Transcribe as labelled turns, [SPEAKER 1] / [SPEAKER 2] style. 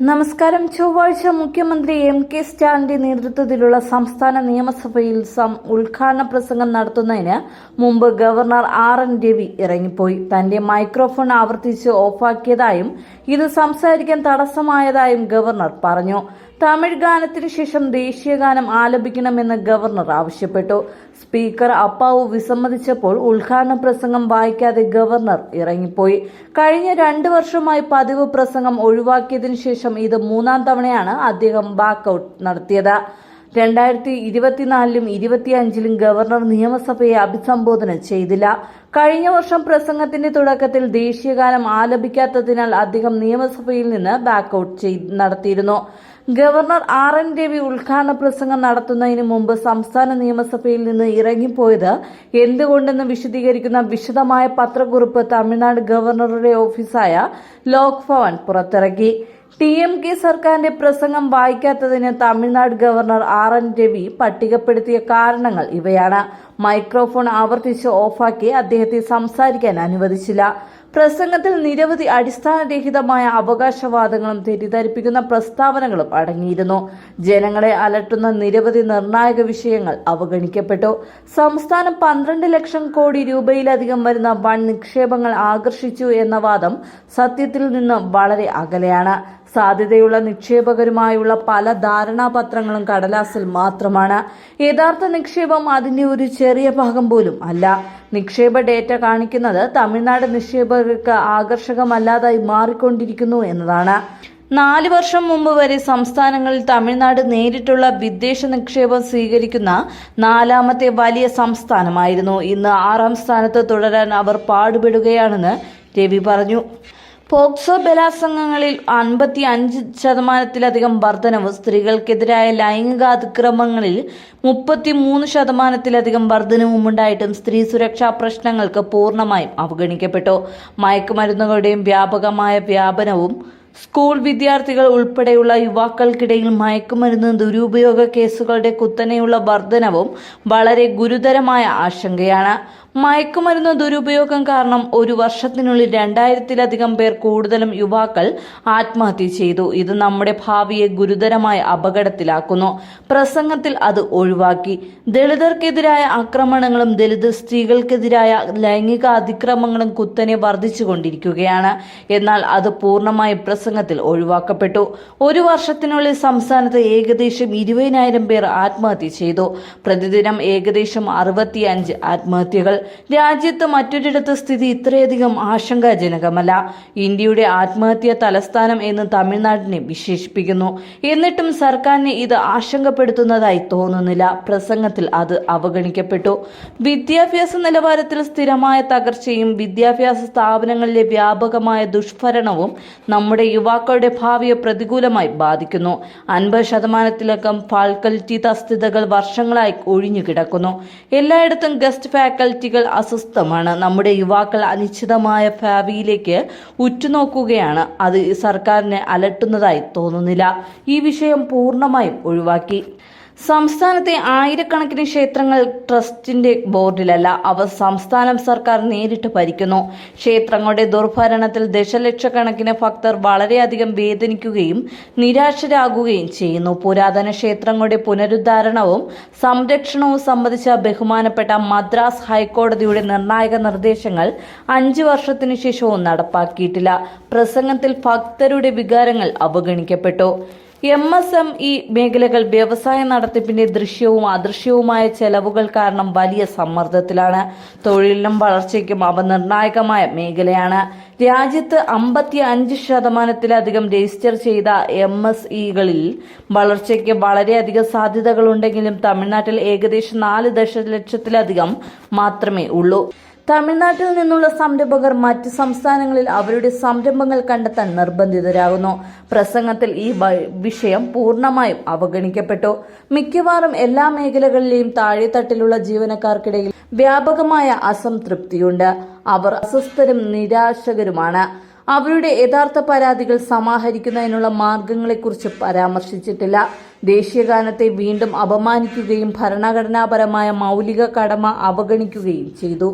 [SPEAKER 1] നമസ്കാരം. ചൊവ്വാഴ്ച മുഖ്യമന്ത്രി എം കെ സ്റ്റാലിന്റെ നേതൃത്വത്തിലുള്ള സംസ്ഥാന നിയമസഭയിൽ ഉദ്ഘാടന പ്രസംഗം നടത്തുന്നതിന് മുമ്പ് ഗവർണർ ആർ എൻ രവി ഇറങ്ങിപ്പോയി. തന്റെ മൈക്രോഫോൺ ആവർത്തിച്ച് ഓഫാക്കിയതായും ഇത് സംസാരിക്കാൻ തടസ്സമായതായും ഗവർണർ പറഞ്ഞു. തമിഴ് ഗാനത്തിന് ശേഷം ദേശീയഗാനം ആലപിക്കണമെന്ന് ഗവർണർ ആവശ്യപ്പെട്ടു. സ്പീക്കർ അപ്പാവു വിസമ്മതിച്ചപ്പോൾ ഉദ്ഘാടന പ്രസംഗം വായിക്കാതെ ഗവർണർ ഇറങ്ങിപ്പോയി. കഴിഞ്ഞ രണ്ടു വർഷമായി പതിവ് പ്രസംഗം ഒഴിവാക്കിയതിനു ശേഷം ഇത് മൂന്നാം തവണയാണ് അദ്ദേഹം വാക്കൌട്ട് നടത്തിയത്. രണ്ടായിരത്തി ഇരുപത്തിനാലിലും ഇരുപത്തിയഞ്ചിലും ഗവർണർ നിയമസഭയെ അഭിസംബോധന ചെയ്തില്ല. കഴിഞ്ഞ വർഷം പ്രസംഗത്തിന്റെ തുടക്കത്തിൽ ദേശീയഗാനം ആലപിക്കാത്തതിനാൽ അദ്ദേഹം നിയമസഭയിൽ നിന്ന് ബാക്കൌട്ട് നടത്തിയിരുന്നു. ഗവർണർ ആർ എൻ രവി ഉദ്ഘാടന പ്രസംഗം നടത്തുന്നതിന് മുമ്പ് സംസ്ഥാന നിയമസഭയിൽ നിന്ന് ഇറങ്ങിപ്പോയത് എന്തുകൊണ്ടെന്ന് വിശദീകരിക്കുന്ന വിശദമായ പത്രക്കുറിപ്പ് തമിഴ്നാട് ഗവർണറുടെ ഓഫീസായ ലോക് ഭവൻ പുറത്തിറക്കി. ടി എം കെ സർക്കാരിന്റെ പ്രസംഗം വായിക്കാത്തതിന് Tamil Nadu governor R N Ravi പട്ടികപ്പെടുത്തിയ കാരണങ്ങൾ ഇവയാണ്. മൈക്രോഫോൺ ആവർത്തിച്ച് ഓഫാക്കി അദ്ദേഹത്തെ സംസാരിക്കാൻ അനുവദിച്ചില്ല. പ്രസംഗത്തിൽ നിരവധി അടിസ്ഥാനരഹിതമായ അവകാശവാദങ്ങളും തെറ്റിദ്ധരിപ്പിക്കുന്ന പ്രസ്താവനകളും അടങ്ങിയിരുന്നു. ജനങ്ങളെ അലട്ടുന്ന നിരവധി നിർണായക വിഷയങ്ങൾ അവഗണിക്കപ്പെട്ടു. സംസ്ഥാനം പന്ത്രണ്ട് ലക്ഷം കോടി രൂപയിലധികം വരുന്ന വൻ നിക്ഷേപങ്ങൾ ആകർഷിച്ചു എന്ന വാദം സത്യത്തിൽ നിന്ന് വളരെ അകലെയാണ്. സാധ്യതയുള്ള നിക്ഷേപകരുമായുള്ള പല ധാരണാപത്രങ്ങളും കടലാസിൽ മാത്രമാണ്. യഥാർത്ഥ നിക്ഷേപം അതിന്റെ ഒരു ചെറിയ ഭാഗം പോലും അല്ല. നിക്ഷേപ ഡേറ്റ കാണിക്കുന്നത് തമിഴ്നാട് നിക്ഷേപകർക്ക് ആകർഷകമല്ലാതായി മാറിക്കൊണ്ടിരിക്കുന്നു എന്നതാണ്. നാല് വർഷം മുമ്പ് വരെ സംസ്ഥാനങ്ങളിൽ തമിഴ്നാട് നേരിട്ടുള്ള വിദേശ നിക്ഷേപം സ്വീകരിക്കുന്ന നാലാമത്തെ വലിയ സംസ്ഥാനമായിരുന്നു. ഇന്ന് ആറാം സ്ഥാനത്ത് തുടരാൻ അവർ പാടുപെടുകയാണെന്ന് രവി പറഞ്ഞു. പോക്സോ ബലാസംഗങ്ങളിൽ അൻപത്തി അഞ്ച് ശതമാനത്തിലധികം വർധനവ് സ്ത്രീകൾക്കെതിരായ ലൈംഗിക അതിക്രമങ്ങളിൽ മുപ്പത്തി മൂന്ന് ശതമാനത്തിലധികം വർധനവുമുണ്ടായിട്ടും സ്ത്രീ സുരക്ഷാ പ്രശ്നങ്ങൾക്ക് പൂർണമായും അവഗണിക്കപ്പെട്ടു. മയക്കുമരുന്നുകളുടെയും വ്യാപകമായ വ്യാപനവും സ്കൂൾ വിദ്യാർത്ഥികൾ ഉൾപ്പെടെയുള്ള യുവാക്കൾക്കിടയിൽ മയക്കുമരുന്ന് ദുരുപയോഗ കേസുകളുടെ കുത്തനെയുള്ള വർധനവും വളരെ ഗുരുതരമായ ആശങ്കയാണ്. മയക്കുമരുന്ന് ദുരുപയോഗം കാരണം ഒരു വർഷത്തിനുള്ളിൽ രണ്ടായിരത്തിലധികം പേർ കൂടുതലും യുവാക്കൾ ആത്മഹത്യ ചെയ്തു. ഇത് നമ്മുടെ ഭാവിയെ ഗുരുതരമായ അപകടത്തിലാക്കുന്നു. പ്രസംഗത്തിൽ അത് ഒഴിവാക്കി. ദളിതർക്കെതിരായ ആക്രമണങ്ങളും ദളിത് സ്ത്രീകൾക്കെതിരായ ലൈംഗിക അതിക്രമങ്ങളും കുത്തനെ വർദ്ധിച്ചുകൊണ്ടിരിക്കുകയാണ്. എന്നാൽ അത് പൂർണമായും പ്രസംഗത്തിൽ ഒഴിവാക്കപ്പെട്ടു. ഒരു വർഷത്തിനുള്ളിൽ സംസ്ഥാനത്ത് ഏകദേശം ഇരുപതിനായിരം പേർ ആത്മഹത്യ ചെയ്തു. പ്രതിദിനം ഏകദേശം അറുപത്തിയഞ്ച് ആത്മഹത്യകൾ. രാജ്യത്ത് മറ്റൊരിടത്ത് സ്ഥിതി ഇത്രയധികം ആശങ്കാജനകമല്ല. ഇന്ത്യയുടെ ആത്മഹത്യാ തലസ്ഥാനം എന്ന് തമിഴ്നാടിനെ വിശേഷിപ്പിക്കുന്നു. എന്നിട്ടും സർക്കാരിനെ ഇത് ആശങ്കപ്പെടുത്തുന്നതായി തോന്നുന്നില്ല. പ്രസംഗത്തിൽ അത് അവഗണിക്കപ്പെട്ടു. വിദ്യാഭ്യാസ നിലവാരത്തിൽ സ്ഥിരമായ തകർച്ചയും വിദ്യാഭ്യാസ സ്ഥാപനങ്ങളിലെ വ്യാപകമായ ദുഷ്ഭരണവും നമ്മുടെ യുവാക്കളുടെ ഭാവിയെ പ്രതികൂലമായി ബാധിക്കുന്നു. അൻപത് ശതമാനത്തിലകം ഫാക്കൽറ്റി തസ്തികകൾ വർഷങ്ങളായി ഒഴിഞ്ഞു കിടക്കുന്നു എല്ലായിടത്തും ഗസ്റ്റ് ഫാക്കൽറ്റികൾ അസ്വസ്ഥമാണ്. നമ്മുടെ യുവാക്കൾ അനിശ്ചിതമായ ഭാവിയിലേക്ക് ഉറ്റുനോക്കുകയാണ്. അത് സർക്കാരിനെ അലട്ടുന്നതായി തോന്നുന്നില്ല. ഈ വിഷയം പൂർണമായും ഒഴിവാക്കി. സംസ്ഥാനത്തെ ആയിരക്കണക്കിന് ക്ഷേത്രങ്ങൾ ട്രസ്റ്റിന്റെ ബോർഡിലല്ല അവ സംസ്ഥാനം സർക്കാർ നേരിട്ട് ഭരിക്കുന്നു. ക്ഷേത്രങ്ങളുടെ ദുർഭരണത്തിൽ ദശലക്ഷക്കണക്കിന് ഭക്തർ വളരെയധികം വേദനിക്കുകയും നിരാശരാകുകയും ചെയ്യുന്നു. പുരാതന ക്ഷേത്രങ്ങളുടെ പുനരുദ്ധാരണവും സംരക്ഷണവും സംബന്ധിച്ച ബഹുമാനപ്പെട്ട മദ്രാസ് ഹൈക്കോടതിയുടെ നിർണായക നിർദ്ദേശങ്ങൾ അഞ്ചു വർഷത്തിനു ശേഷവും നടപ്പാക്കിയിട്ടില്ല. പ്രസംഗത്തിൽ ഭക്തരുടെ വികാരങ്ങൾ അവഗണിക്കപ്പെട്ടു. എം എസ് എം ഇ മേഖലകൾ വ്യവസായ നടത്തിപ്പിന്റെ ദൃശ്യവും അദൃശ്യവുമായ ചെലവുകൾ കാരണം വലിയ സമ്മർദ്ദത്തിലാണ്. തൊഴിലിനും വളർച്ചയ്ക്കും അവ നിർണായകമായ മേഖലയാണ്. രാജ്യത്ത് അമ്പത്തി അഞ്ച് ശതമാനത്തിലധികം രജിസ്റ്റർ ചെയ്ത എം എസ് ഇകളിൽ വളർച്ചയ്ക്ക് വളരെയധികം സാധ്യതകളുണ്ടെങ്കിലും തമിഴ്നാട്ടിൽ ഏകദേശം നാല് ദശലക്ഷത്തിലധികം മാത്രമേ ഉള്ളൂ. തമിഴ്നാട്ടിൽ നിന്നുള്ള സംരംഭകർ മറ്റ് സംസ്ഥാനങ്ങളിൽ അവരുടെ സംരംഭങ്ങൾ കണ്ടെത്താൻ നിർബന്ധിതരാകുന്നു. പ്രസംഗത്തിൽ ഈ വിഷയം പൂർണമായും അവഗണിക്കപ്പെട്ടു. മിക്കവാറും എല്ലാ മേഖലകളിലെയും താഴെത്തട്ടിലുള്ള ജീവനക്കാർക്കിടയിൽ വ്യാപകമായ അസംതൃപ്തിയുണ്ട്. അവർ അസ്വസ്ഥരും നിരാശകരുമാണ്. അവരുടെ യഥാർത്ഥ പരാതികൾ സമാഹരിക്കുന്നതിനുള്ള മാർഗങ്ങളെക്കുറിച്ച് പരാമർശിച്ചിട്ടില്ല. ദേശീയഗാനത്തെ വീണ്ടും അപമാനിക്കുകയും ഭരണഘടനാപരമായ മൗലിക കടമ അവഗണിക്കുകയും ചെയ്തു.